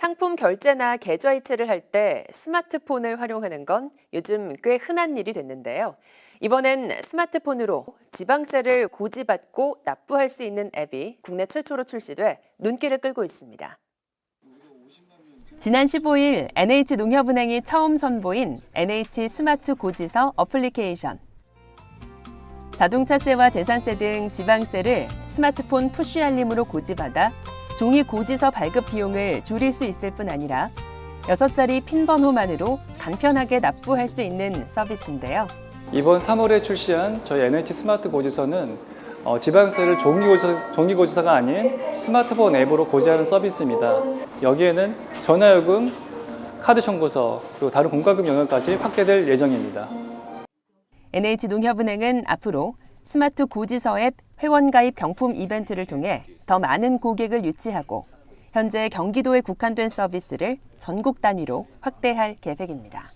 상품 결제나 계좌 이체를 할 때 스마트폰을 활용하는 건 요즘 꽤 흔한 일이 됐는데요. 이번엔 스마트폰으로 지방세를 고지받고 납부할 수 있는 앱이 국내 최초로 출시돼 눈길을 끌고 있습니다. 지난 15일 NH농협은행이 처음 선보인 NH 스마트 고지서 어플리케이션. 자동차세와 재산세 등 지방세를 스마트폰 푸시 알림으로 고지받아 종이 고지서 발급 비용을 줄일 수 있을 뿐 아니라 6자리 핀 번호만으로 간편하게 납부할 수 있는 서비스인데요. 이번 3월에 출시한 저희 NH 스마트 고지서는 어, 지방세를 종이고지서, 종이고지서가 아닌 스마트폰 앱으로 고지하는 서비스입니다. 여기에는 전화요금, 카드 청구서, 그리고 다른 공과금 영역까지 확대될 예정입니다. NH농협은행은 앞으로 스마트 고지서 앱 회원 가입 경품 이벤트를 통해 더 많은 고객을 유치하고 현재 경기도에 국한된 서비스를 전국 단위로 확대할 계획입니다.